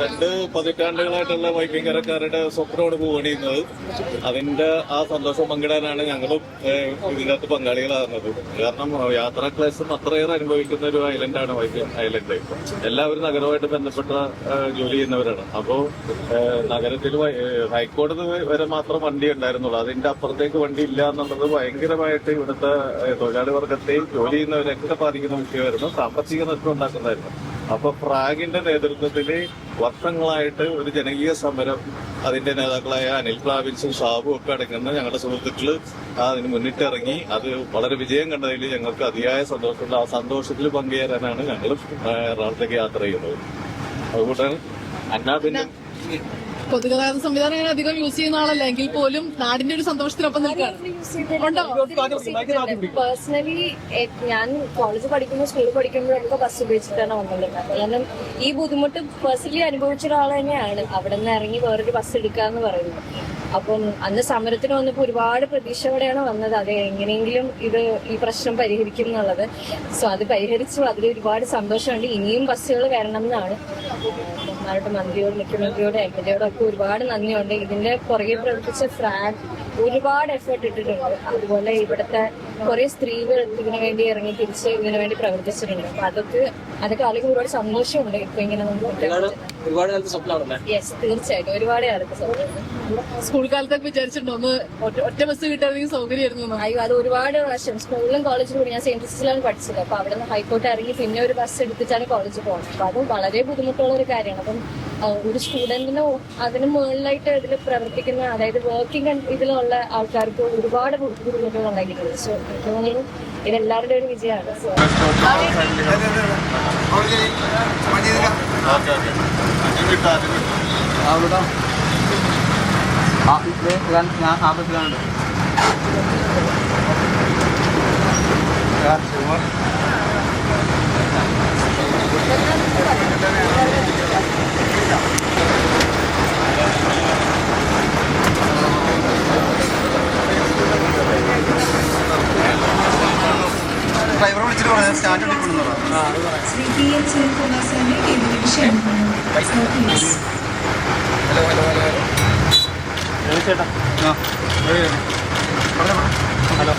രണ്ട് പതിറ്റാണ്ടുകളായിട്ടുള്ള വൈപ്പിങ്കരക്കാരുടെ സ്വപ്നമാണ് പൂവണിയുന്നത്. അതിന്റെ ആ സന്തോഷം പങ്കിടാനാണ് ഞങ്ങളും ഇതിനകത്ത് പങ്കാളികളാകുന്നത്. കാരണം യാത്രാ ക്ലേശം അത്രയേറെ അനുഭവിക്കുന്ന ഒരു ഐലൻഡാണ് വൈപ്പിൻ ഐലൻഡ്. എല്ലാവരും നഗരവുമായിട്ട് ബന്ധപ്പെട്ട ജോലി ചെയ്യുന്നവരാണ്. അപ്പോ നഗരത്തിൽ ഹൈക്കോടതി വരെ മാത്രം വണ്ടി ഉണ്ടായിരുന്നുള്ളൂ. അതിന്റെ അപ്പുറത്തേക്ക് വണ്ടി ഇല്ല എന്നുള്ളത് ഭയങ്കരമായിട്ട് ഇവിടുത്തെ തൊഴിലാളി വർഗത്തെയും ജോലി ചെയ്യുന്നവരെയൊക്കെ ബാധിക്കുന്ന വിഷയമായിരുന്നു. സാമ്പത്തിക നഷ്ടം ഉണ്ടാക്കുന്നതായിരുന്നു. അപ്പൊ ഫ്രാഗിന്റെ നേതൃത്വത്തിൽ വർഷങ്ങളായിട്ട് ഒരു ജനകീയ സമരം അതിന്റെ നേതാക്കളായ അനിൽ പ്രാവിൻസും ഷാബും ഒക്കെ അടങ്ങുന്ന ഞങ്ങളുടെ സുഹൃത്തുക്കൾ അതിന് മുന്നിട്ടിറങ്ങി. അത് വളരെ വിജയം കണ്ടതിൽ ഞങ്ങൾക്ക് അതിയായ സന്തോഷമുണ്ട് ആ സന്തോഷത്തിൽ പങ്കുചേരാനാണ് ഞങ്ങൾ എറണാകുളത്തേക്ക് യാത്ര ചെയ്യുന്നത്. അതുകൊണ്ടാണ് അന്നാ പിന്നെ പൊതുഗതാഗത സംവിധാനം അങ്ങനെ അധികം യൂസ് ചെയ്യുന്ന ആളല്ല. എങ്കിൽ പോലും നാടിന്റെ ഒരു സന്തോഷത്തിനൊപ്പം നിൽക്കുകയാണ് പേഴ്സണലി ഞാൻ കോളേജ് പഠിക്കുമ്പോൾ സ്കൂളിൽ പഠിക്കുമ്പോഴൊക്കെ ബസ് ഉപയോഗിച്ചിട്ടാണ് വന്നിട്ടുണ്ടായിരുന്നത് കാരണം ഈ ബുദ്ധിമുട്ട് പേഴ്സണലി അനുഭവിച്ച ഒരാൾ തന്നെയാണ്. അവിടെ നിന്ന് ഇറങ്ങി വേറൊരു ബസ് എടുക്കാന്ന് എന്ന് പറയുന്നത്. അപ്പം അന്ന് സമരത്തിന് വന്നപ്പോൾ ഒരുപാട് പ്രതീക്ഷയോടെയാണ് വന്നത്. അത് എങ്ങനെയെങ്കിലും ഇത് ഈ പ്രശ്നം പരിഹരിക്കും എന്നുള്ളത്. സോ അത് പരിഹരിച്ചു. അതിൽ ഒരുപാട് സന്തോഷമുണ്ട്. ഇനിയും ബസ്സുകൾ വരണം എന്നാണ് ബഹുമാനപ്പെട്ട മന്ത്രിയോട് മുഖ്യമന്ത്രിയോട് എം എൽ എയോടും ഒക്കെ ഒരുപാട് നന്ദിയുണ്ട്. ഇതിന്റെ പുറകെ പ്രവർത്തിച്ച ഫ്രാഗ് ഒരുപാട് എഫേർട്ട് ഇട്ടിട്ടുണ്ട്. അതുപോലെ ഇവിടുത്തെ കുറെ സ്ത്രീകൾ ഇതിനു വേണ്ടി ഇറങ്ങി തിരിച്ച് ഇതിനു വേണ്ടി പ്രവർത്തിച്ചിട്ടുണ്ട്. അപ്പൊ അതൊക്കെ അതൊക്കെ ആളുകൾ ഒരുപാട് സന്തോഷമുണ്ട്. ഇപ്പൊ ഇങ്ങനെ നമുക്ക് യെസ് തീർച്ചയായിട്ടും. ഒരുപാട് കാലത്ത് സന്തോഷം സ്കൂൾ കാലത്തൊക്കെ വിചാരിച്ചിട്ടുണ്ടോ? ഒന്ന് ഒറ്റ- ബസ് കിട്ടാണെങ്കിൽ സൗകര്യമായിരുന്നു അയ്യോ അത് ഒരുപാട് പ്രാവശ്യം. സ്കൂളിലും കോളേജിലും കൂടി ഞാൻ സെയിന്റ് ജോസഫിലാണ് പഠിച്ചത്. അപ്പൊ അവിടെ നിന്ന് ഹൈക്കോട്ട് ഇറങ്ങി പിന്നെ ഒരു ബസ് എടുത്തിട്ടാണ് കോളേജിൽ പോകുന്നത് അപ്പൊ അത് വളരെ ബുദ്ധിമുട്ടുള്ള ഒരു കാര്യമാണ്. അപ്പം ഒരു സ്റ്റുഡന്റിനോ അതിന് മുകളിലായിട്ട് ഇതിൽ പ്രവർത്തിക്കുന്ന അതായത് വർക്കിംഗ് ഇതിലുള്ള ആൾക്കാർക്ക് ഒരുപാട് ബുദ്ധിമുട്ടുകൾ ഉണ്ടാക്കിയിട്ടുണ്ട് സോ എനിക്ക് തോന്നുന്നു ഇതെല്ലാവരുടെ ഒരു വിജയമാണ്. സോ ഞാൻ ആപത്തിലാണ് ഡ്രൈവറെ വിളിച്ചിട്ട് പറഞ്ഞു സ്റ്റാർട്ട് എടുക്കണമെന്ന് പറയാം ശ്രീ പി എച്ച് ചെറുപ്പവാസാന്റെ ഇതിന് ക്ഷണിക്കുന്നു please hello hello hello hello ചേട്ടാ. ഹലോ.